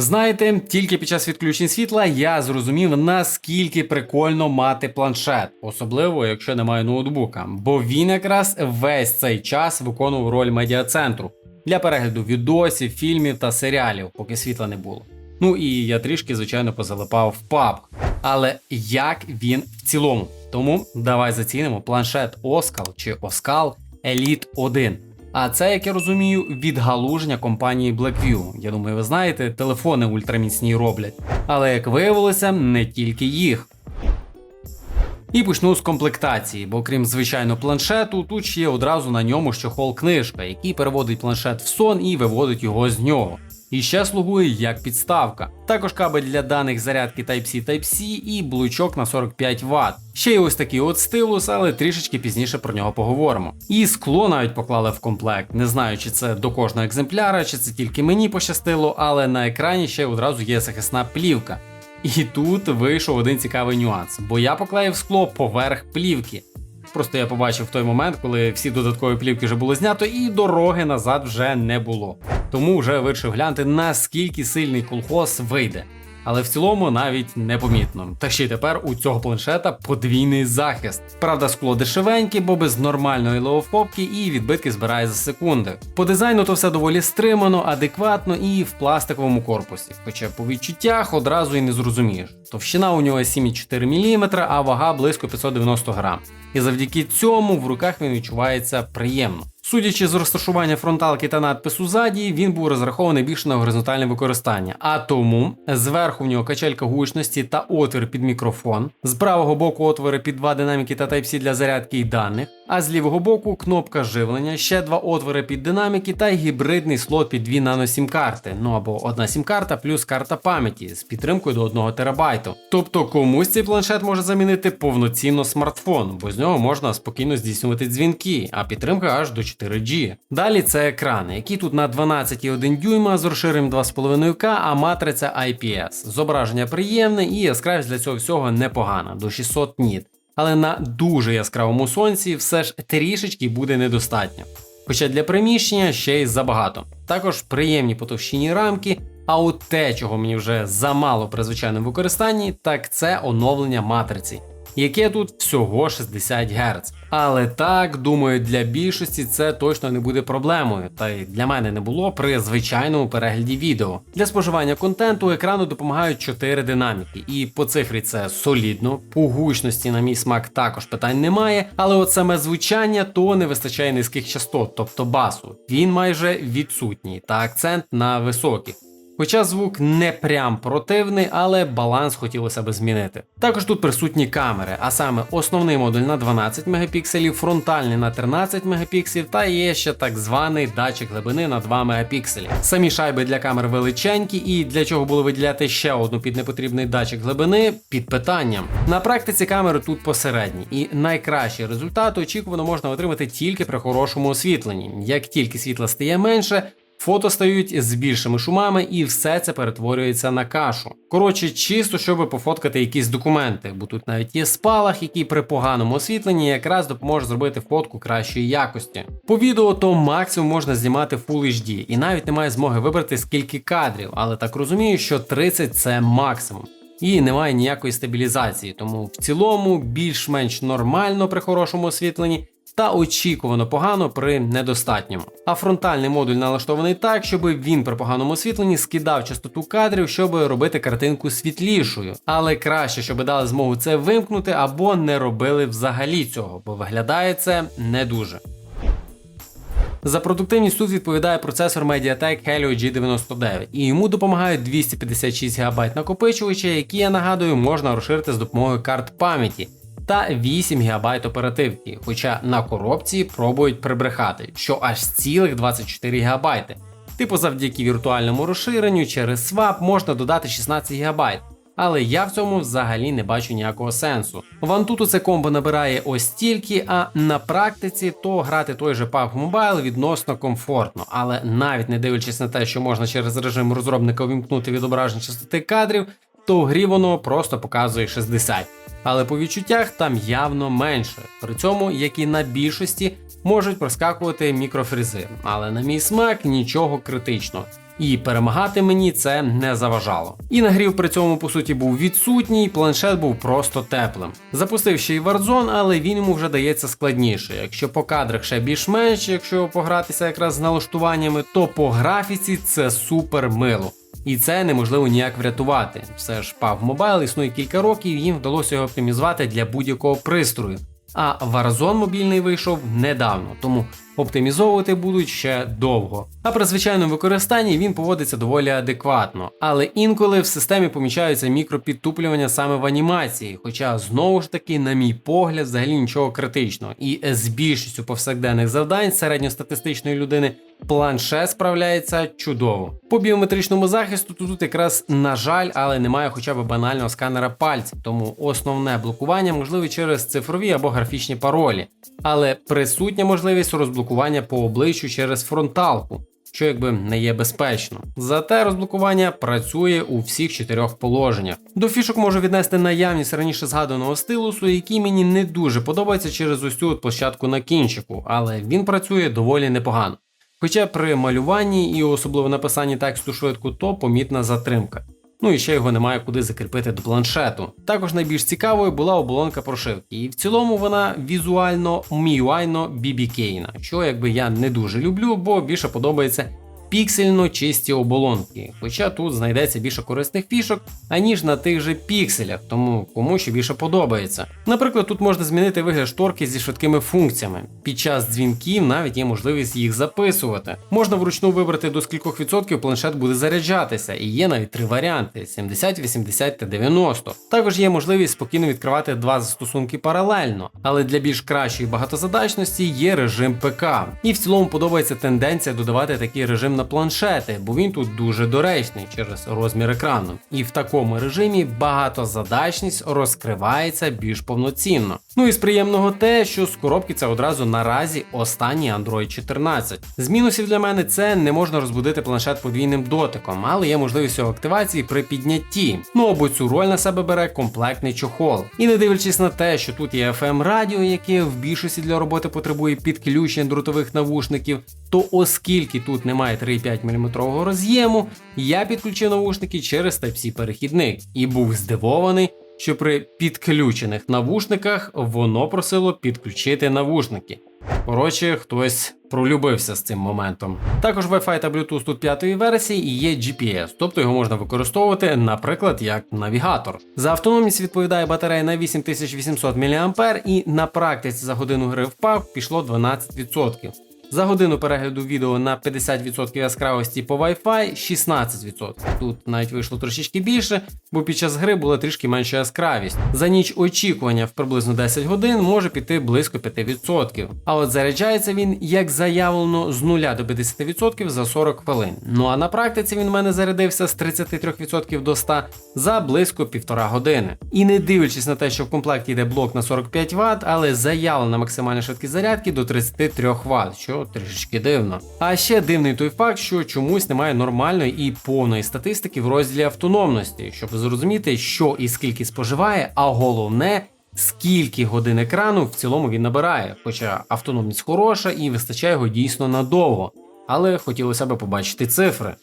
Знаєте, тільки під час відключень світла я зрозумів, наскільки прикольно мати планшет, особливо якщо немає ноутбука, бо він якраз весь цей час виконував роль медіацентру для перегляду відосів, фільмів та серіалів, поки світла не було. Ну і я трішки, звичайно, позалипав в PUBG. Але як він в цілому? Тому давай зацінимо планшет Оскал чи Оскал Elite 1. А це, як я розумію, відгалуження компанії Blackview. Я думаю, ви знаєте, телефони ультраміцні роблять. Але як виявилося, не тільки їх. І почну з комплектації, бо крім звичайно планшету, тут ще є одразу на ньому чохол книжка, який переводить планшет в сон і виводить його з нього. І ще слугує як підставка. Також кабель для даних зарядки Type-C Type-C і блучок на 45 Вт. Ще й ось такий от стилус, але трішечки пізніше про нього поговоримо. І скло навіть поклали в комплект. Не знаю, чи це до кожного екземпляра, чи це тільки мені пощастило, але на екрані ще одразу є захисна плівка. І тут вийшов один цікавий нюанс, бо я поклеїв скло поверх плівки. Просто я побачив той момент, коли всі додаткові плівки вже було знято, і дороги назад вже не було. Тому вже вирішив глянути, наскільки сильний колхоз вийде. Але в цілому навіть непомітно. Та ще й тепер у цього планшета подвійний захист. Правда, скло дешевеньке, бо без нормальної леофобки і відбитки збирає за секунди. По дизайну то все доволі стримано, адекватно і в пластиковому корпусі. Хоча по відчуттях одразу і не зрозумієш. Товщина у нього 7,4 мм, а вага близько 590 грам. І завдяки цьому в руках він відчувається приємно. Судячи з розташування фронталки та надпису ззаді, він був розрахований більше на горизонтальне використання, а тому зверху в нього качелька гучності та отвір під мікрофон, з правого боку отвори під два динаміки та Type-C для зарядки і даних, а з лівого боку кнопка живлення, ще два отвори під динаміки та гібридний слот під дві нано-сім-карти, ну або одна сім-карта плюс карта пам'яті з підтримкою до 1 терабайту. Тобто комусь цей планшет може замінити повноцінно смартфон, бо з нього можна спокійно здійснювати дзвінки, а підтримка аж до 4G. Далі це екрани, які тут на 12,1 дюйма з розширенням 2,5К, а матриця IPS. Зображення приємне і яскравість для цього всього непогана, до 600 ніт. Але на дуже яскравому сонці все ж трішечки буде недостатньо. Хоча для приміщення ще й забагато. Також приємні по товщині рамки. А от те, чого мені вже замало при звичайному використанні, так це оновлення матриці яке тут всього 60 Гц. Але так, думаю, для більшості це точно не буде проблемою, та й для мене не було при звичайному перегляді відео. Для споживання контенту екрану допомагають 4 динаміки, і по цифрі це солідно, по гучності, на мій смак, також питань немає, але от саме звучання то не вистачає низьких частот, тобто басу. Він майже відсутній, та акцент на високих. Хоча звук не прям противний, але баланс хотілося би змінити. Також тут присутні камери, а саме основний модуль на 12 Мп, фронтальний на 13 Мп, та є ще так званий датчик глибини на 2 Мп. Самі шайби для камер величенькі, і для чого було виділяти ще одну під непотрібний датчик глибини під питанням. На практиці камери тут посередні, і найкращий результат очікувано можна отримати тільки при хорошому освітленні. Як тільки світла стає менше, Фото стають з більшими шумами, і все це перетворюється на кашу. Коротше, чисто, щоб пофоткати якісь документи, бо тут навіть є спалах, який при поганому освітленні якраз допоможе зробити фотку кращої якості. По відео то максимум можна знімати Full HD, і навіть немає змоги вибрати скільки кадрів, але так розумію, що 30 це максимум. І немає ніякої стабілізації, тому в цілому більш-менш нормально при хорошому освітленні та очікувано погано при недостатньому. А фронтальний модуль налаштований так, щоб він при поганому освітленні скидав частоту кадрів, щоб робити картинку світлішою. Але краще, щоб дали змогу це вимкнути або не робили взагалі цього, бо виглядає це не дуже. За продуктивність тут відповідає процесор Mediatek Helio G99, і йому допомагають 256 ГБ накопичувача, які я нагадую можна розширити з допомогою карт пам'яті та 8 ГБ оперативки, хоча на коробці пробують прибрехати, що аж цілих 24 ГБ. Типу завдяки віртуальному розширенню через SWAP можна додати 16 ГБ. Але я в цьому взагалі не бачу ніякого сенсу. В Antutu це комбо набирає ось стільки, а на практиці то грати той же PUBG Mobile відносно комфортно, але навіть не дивлячись на те, що можна через режим розробника увімкнути відображення частоти кадрів, то в грі воно просто показує 60 але по відчуттях там явно менше. При цьому, як і на більшості, можуть проскакувати мікрофрізи, але на мій смак нічого критичного. І перемагати мені це не заважало. І нагрів при цьому по суті був відсутній, планшет був просто теплим. Запустив ще й Warzone, але він йому вже дається складніше. Якщо по кадрах ще більш-менш, якщо погратися якраз з налаштуваннями, то по графіці це супер мило. І це неможливо ніяк врятувати. Все ж PUBG Mobile існує кілька років, їм вдалося його оптимізувати для будь-якого пристрою. А Warzone мобільний вийшов недавно, тому оптимізовувати будуть ще довго. А при звичайному використанні він поводиться доволі адекватно. Але інколи в системі помічаються мікропідтуплювання саме в анімації, хоча знову ж таки, на мій погляд, взагалі нічого критичного. І з більшістю повсякденних завдань середньостатистичної людини планшет справляється чудово. По біометричному захисту тут якраз на жаль, але немає хоча б банального сканера пальців, тому основне блокування можливе через цифрові або графічні паролі, але присутня можливість розблокування по обличчю через фронталку. Що якби не є безпечно. Зате розблокування працює у всіх чотирьох положеннях. До фішок можу віднести наявність раніше згаданого стилусу, який мені не дуже подобається через ось цю площадку на кінчику, але він працює доволі непогано. Хоча при малюванні і особливо написанні тексту швидко, то помітна затримка. Ну і ще його немає куди закріпити до планшету. Також найбільш цікавою була оболонка прошивки, і в цілому вона візуально міюайно бібікейна, що якби я не дуже люблю, бо більше подобається піксельно чисті оболонки. Хоча тут знайдеться більше корисних фішок, аніж на тих же пікселях, тому кому ще більше подобається. Наприклад, тут можна змінити вигляд шторки зі швидкими функціями. Під час дзвінків навіть є можливість їх записувати. Можна вручну вибрати до скількох відсотків планшет буде заряджатися, і є навіть три варіанти: 70, 80 та 90. Також є можливість спокійно відкривати два застосунки паралельно, але для більш кращої багатозадачності є режим ПК. І в цілому подобається тенденція додавати такий режим на планшети, бо він тут дуже доречний через розмір екрану. І в такому режимі багатозадачність розкривається більш повноцінно. Ну і з приємного те, що з коробки це одразу наразі останній Android 14. З мінусів для мене це не можна розбудити планшет подвійним дотиком, але є можливість його активації при піднятті. Ну або цю роль на себе бере комплектний чохол. І не дивлячись на те, що тут є FM радіо, яке в більшості для роботи потребує підключення дротових навушників, то оскільки тут немає 3,5 мм роз'єму, я підключив навушники через Type-C перехідник і був здивований, що при підключених навушниках воно просило підключити навушники. Коротше, хтось пролюбився з цим моментом. Також Wi-Fi та Bluetooth тут п'ятої версії і є GPS, тобто його можна використовувати, наприклад, як навігатор. За автономність відповідає батарея на 8800 мАh і на практиці за годину гри в PUBG пішло 12%. За годину перегляду відео на 50% яскравості по Wi-Fi 16%. Тут навіть вийшло трошечки більше, бо під час гри була трішки менша яскравість. За ніч очікування в приблизно 10 годин може піти близько 5%. А от заряджається він, як заявлено, з 0 до 50% за 40 хвилин. Ну а на практиці він в мене зарядився з 33% до 100% за близько півтора години. І не дивлячись на те, що в комплекті йде блок на 45 Вт, але заявлена максимальна швидкість зарядки до 33 Вт, що трішечки дивно. А ще дивний той факт, що чомусь немає нормальної і повної статистики в розділі автономності, щоб зрозуміти, що і скільки споживає, а головне. Скільки годин екрану в цілому він набирає, хоча автономність хороша і вистачає його дійсно надовго, але хотілося б побачити цифри.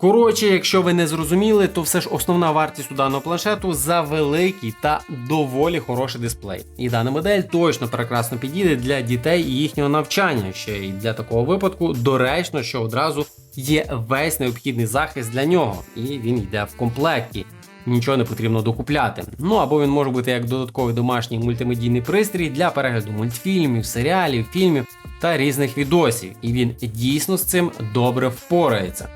Коротше, якщо ви не зрозуміли, то все ж основна вартість у даного планшету за великий та доволі хороший дисплей. І дана модель точно прекрасно підійде для дітей і їхнього навчання. Ще й для такого випадку доречно, що одразу є весь необхідний захист для нього, і він йде в комплекті. Нічого не потрібно докупляти. Ну або він може бути як додатковий домашній мультимедійний пристрій для перегляду мультфільмів, серіалів, фільмів та різних відосів, і він дійсно з цим добре впорається.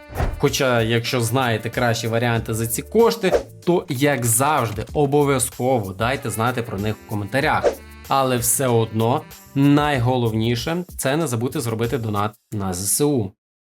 Хоча, якщо знаєте кращі варіанти за ці кошти, то як завжди обов'язково дайте знати про них у коментарях. Але все одно найголовніше це не забути зробити донат на ЗСУ.